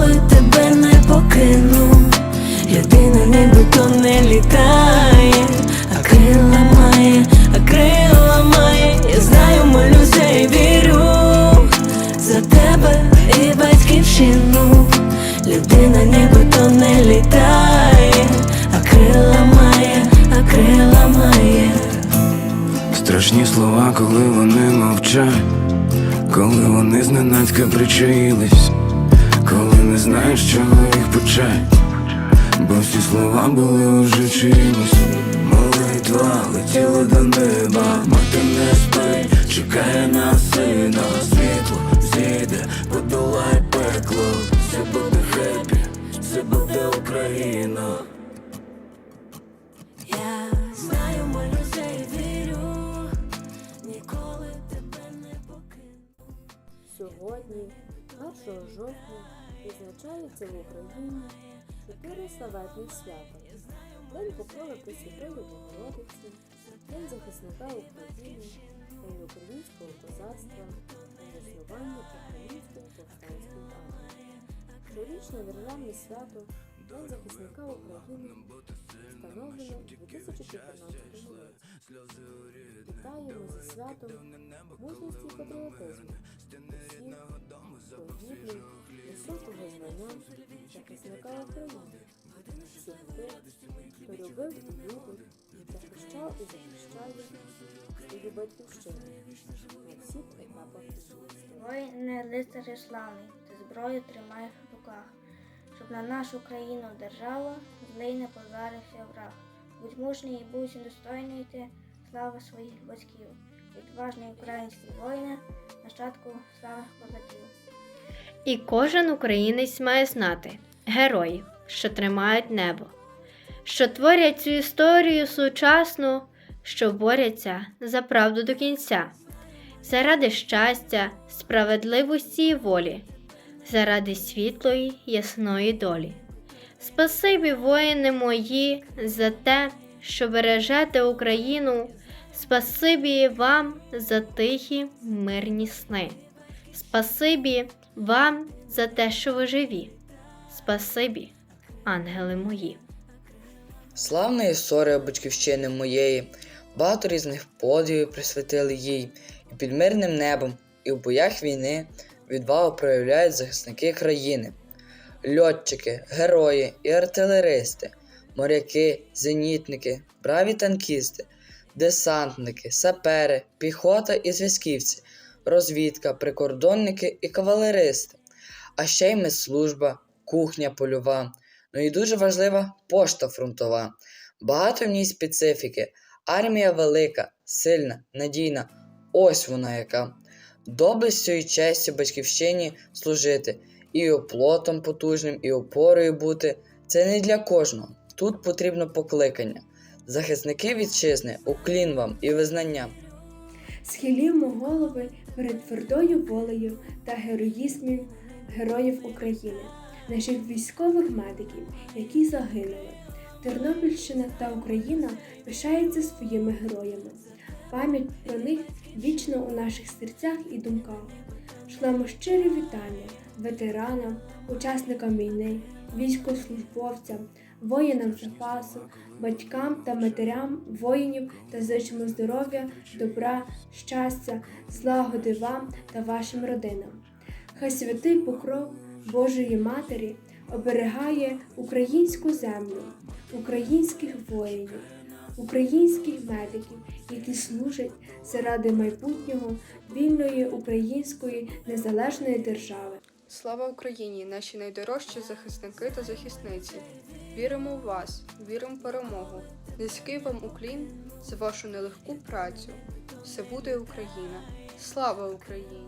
ніколи тебе не покину. Людина нібито не літає, а крила має, а крила має. Я знаю, молюся і вірю за тебе і батьківщину. Людина нібито не літає, а крила має, а крила має. Страшні слова, коли вони мовчать, коли вони зненацька причаїлись не знаєш, чого їх почать, бо всі слова були уже чиїмось. Молитва летіла до неба, мати не спить, чекає на сина, світло зійде, подолай пекло, все буде хеппі, все буде Україна. Я знаю, молюся і вірю, ніколи тебе не покину. Сьогодні, 1 жовтня, відзначаються в Україні чотири славетних свята. День покрови Пресвятої Богородиці, День захисника України, День українського козацтва, День заснування Української повстанської армії. Щорічне державне свято День захисника України встановлено у 2014 році. Вітаємо зі святом мужності і патріотизму гідний високого знання захисника України, всіх тих, хто любив і захищав і захищає свою батьківщину на всіх етапах життя. Воїне лицарі славний, ти зброю тримай в руках, щоб на нашу країну держава злий не позарився враг. Будь мужній і будь достойний ти слави своїх батьків, відважний український воїне, нащадку славних козаків. І кожен українець має знати героїв, що тримають небо, що творять цю історію сучасну, що борються за правду до кінця, заради щастя, справедливості і волі, заради світлої, ясної долі. Спасибі, воїни мої, за те, що бережете Україну. Спасибі вам за тихі мирні сни. Спасибі вам за те, що ви живі. Спасибі, ангели мої. Славна історія батьківщини моєї, багато різних подвігів присвятили їй, і під мирним небом, і в боях війни відвагу проявляють захисники країни, льотчики, герої і артилеристи, моряки, зенітники, браві танкісти, десантники, сапери, піхота і зв'язківці, розвідка, прикордонники і кавалеристи, а ще й медслужба, кухня польова. Ну і дуже важлива пошта фронтова. Багато в ній специфіки. Армія велика, сильна, надійна. Ось вона яка. Доблестю і честю батьківщині служити, і оплотом потужним, і опорою бути. Це не для кожного. Тут потрібно покликання. Захисники вітчизни, уклін вам і визнання. Схилімо голови перед твердою волею та героїзмом героїв України, наших військових медиків, які загинули. Тернопільщина та Україна пишаються своїми героями. Пам'ять про них вічно у наших серцях і думках. Шлемо щирі вітання ветеранам, учасникам війни, військовослужбовцям, воїнам запасу, батькам та матерям воїнів та зичимо здоров'я, добра, щастя, злагоди вам та вашим родинам. Хай святий покров Божої Матері оберігає українську землю, українських воїнів, українських медиків, які служать заради майбутнього вільної української незалежної держави. Слава Україні, наші найдорожчі захисники та захисниці. Віримо в вас, віримо в перемогу. Низький вам уклін за вашу нелегку працю. Все буде Україна. Слава Україні!